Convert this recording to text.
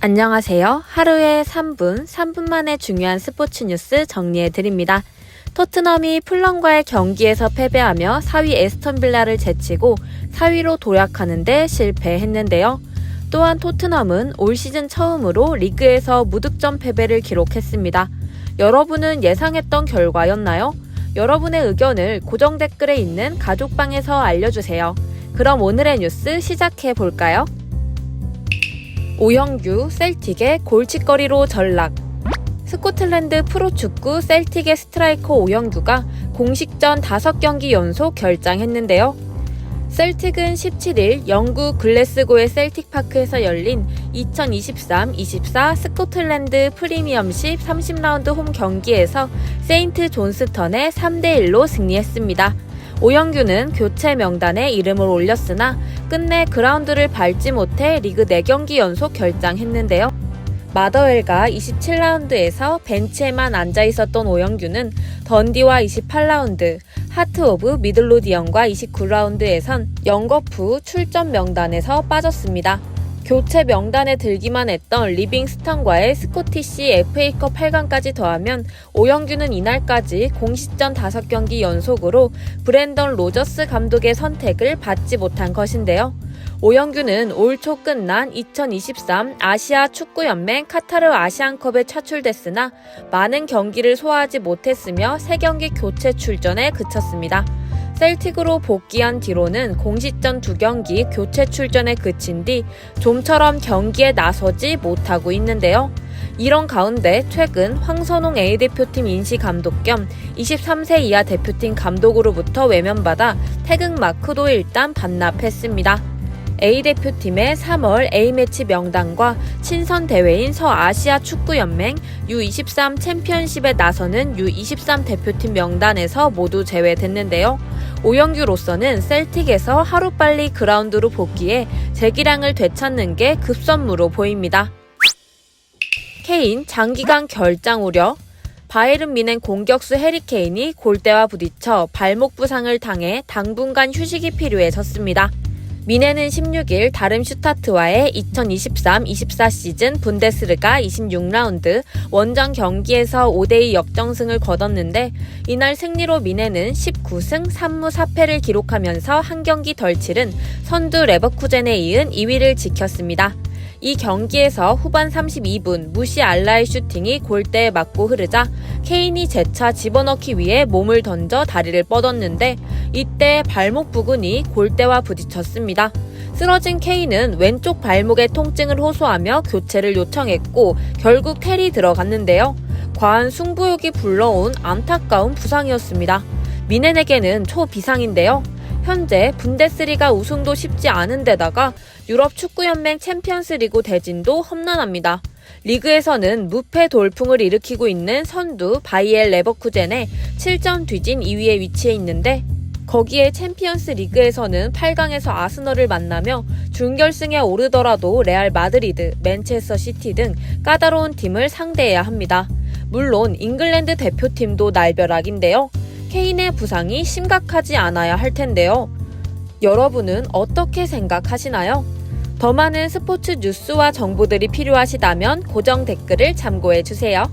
안녕하세요. 하루에 3분, 3분 만에 중요한 스포츠 뉴스 정리해 드립니다. 토트넘이 풀럼과의 경기에서 패배하며 4위 에스턴 빌라를 제치고 4위로 도약하는데 실패했는데요. 또한 토트넘은 올 시즌 처음으로 리그에서 무득점 패배를 기록했습니다. 여러분은 예상했던 결과였나요? 여러분의 의견을 고정 댓글에 있는 가족방에서 알려주세요. 그럼 오늘의 뉴스 시작해 볼까요? 오영규 셀틱의 골칫거리로 전락. 스코틀랜드 프로축구 셀틱의 스트라이커 오영규가 공식전 5경기 연속 결장했는데요. 셀틱은 17일 영국 글래스고의 셀틱 파크에서 열린 2023-24 스코틀랜드 프리미엄십 30라운드 홈 경기에서 세인트 존스턴에 3대1로 승리했습니다. 오영규는 교체 명단에 이름을 올렸으나 끝내 그라운드를 밟지 못해 리그 4경기 연속 결장했는데요. 마더웰과 27라운드에서 벤치에만 앉아 있었던 오영규는 던디와 28라운드, 하트 오브 미들로디언과 29라운드에선 영거프 출전 명단에서 빠졌습니다. 교체 명단에 들기만 했던 리빙스턴과의 스코티시 FA컵 8강까지 더하면 오영규는 이날까지 공식전 5경기 연속으로 브랜던 로저스 감독의 선택을 받지 못한 것인데요. 오영규는 올 초 끝난 2023 아시아 축구연맹 카타르 아시안컵에 차출됐으나 많은 경기를 소화하지 못했으며 3경기 교체 출전에 그쳤습니다. 셀틱으로 복귀한 뒤로는 공식전 두 경기 교체 출전에 그친 뒤 좀처럼 경기에 나서지 못하고 있는데요. 이런 가운데 최근 황선홍 A대표팀 인시 감독 겸 23세 이하 대표팀 감독으로부터 외면받아 태극 마크도 일단 반납했습니다. A대표팀의 3월 A매치 명단과 친선 대회인 서아시아 축구연맹 U23 챔피언십에 나서는 U23 대표팀 명단에서 모두 제외됐는데요. 오영규로서는 셀틱에서 하루빨리 그라운드로 복귀해 재기량을 되찾는 게 급선무로 보입니다. 케인 장기간 결장 우려 바이른 미넨 공격수 해리케인이 골대와 부딪혀 발목 부상을 당해 당분간 휴식이 필요해졌습니다. 미네는 16일 다름 슈타트와의 2023-24 시즌 분데스르가 26라운드 원정 경기에서 5대2 역정승을 거뒀는데 이날 승리로 미네는 19승 3무 4패를 기록하면서 한 경기 덜 치른 선두 레버쿠젠에 이은 2위를 지켰습니다. 이 경기에서 후반 32분 무시 알라의 슈팅이 골대에 맞고 흐르자 케인이 재차 집어넣기 위해 몸을 던져 다리를 뻗었는데 이때 발목 부근이 골대와 부딪혔습니다. 쓰러진 케인은 왼쪽 발목에 통증을 호소하며 교체를 요청했고 결국 텔이 들어갔는데요. 과한 승부욕이 불러온 안타까운 부상이었습니다. 미넨에게는 초비상인데요. 현재 분데스리가 우승도 쉽지 않은 데다가 유럽 축구연맹 챔피언스 리그 대진도 험난합니다. 리그에서는 무패 돌풍을 일으키고 있는 선두 바이엘 레버쿠젠에 7점 뒤진 2위에 위치해 있는데 거기에 챔피언스 리그에서는 8강에서 아스널을 만나며 준결승에 오르더라도 레알 마드리드, 맨체스터 시티 등 까다로운 팀을 상대해야 합니다. 물론 잉글랜드 대표팀도 날벼락인데요. 케인의 부상이 심각하지 않아야 할 텐데요. 여러분은 어떻게 생각하시나요? 더 많은 스포츠 뉴스와 정보들이 필요하시다면 고정 댓글을 참고해 주세요.